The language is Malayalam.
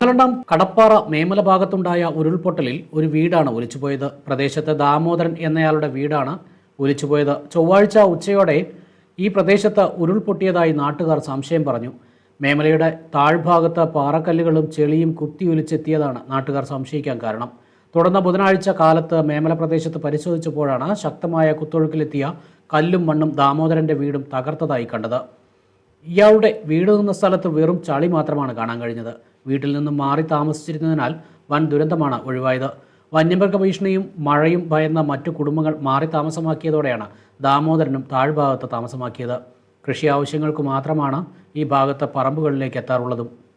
പന്ത്രണ്ടാം കടപ്പാറ മേമല ഭാഗത്തുണ്ടായ ഉരുൾപൊട്ടലിൽ ഒരു വീടാണ് ഒലിച്ചുപോയത്. പ്രദേശത്ത് ദാമോദരൻ എന്നയാളുടെ വീടാണ് ഒലിച്ചുപോയത്. ചൊവ്വാഴ്ച ഉച്ചയോടെ ഈ പ്രദേശത്ത് ഉരുൾപൊട്ടിയതായി നാട്ടുകാർ സംശയം പറഞ്ഞു. മേമലയുടെ താഴ്ഭാഗത്ത് പാറക്കല്ലുകളും ചെളിയും കുത്തി കുത്തിയൊലിച്ചെത്തിയതാണ് നാട്ടുകാർ സംശയിക്കാൻ കാരണം. തുടർന്ന് ബുധനാഴ്ച കാലത്ത് മേമല പ്രദേശത്ത് പരിശോധിച്ചപ്പോഴാണ് ശക്തമായ കുത്തൊഴുക്കിലെത്തിയ കല്ലും മണ്ണും ദാമോദരന്റെ വീടും തകർത്തതായി കണ്ടത്. ഇയാളുടെ വീട് നിന്ന സ്ഥലത്ത് വെറും ചളി മാത്രമാണ് കാണാൻ കഴിഞ്ഞത്. വീട്ടിൽ നിന്നും മാറി താമസിച്ചിരുന്നതിനാൽ വൻ ദുരന്തമാണ് ഒഴിവായത്. വന്യമൃഗ ഭീഷണിയും മഴയും ഭയന്ന മറ്റു കുടുംബങ്ങൾ മാറി താമസമാക്കിയതോടെയാണ് ദാമോദരനും താഴ്ഭാഗത്ത് താമസമാക്കിയത്. കൃഷി ആവശ്യങ്ങൾക്ക് മാത്രമാണ് ഈ ഭാഗത്ത് പറമ്പുകളിലേക്ക് എത്താറുള്ളതും.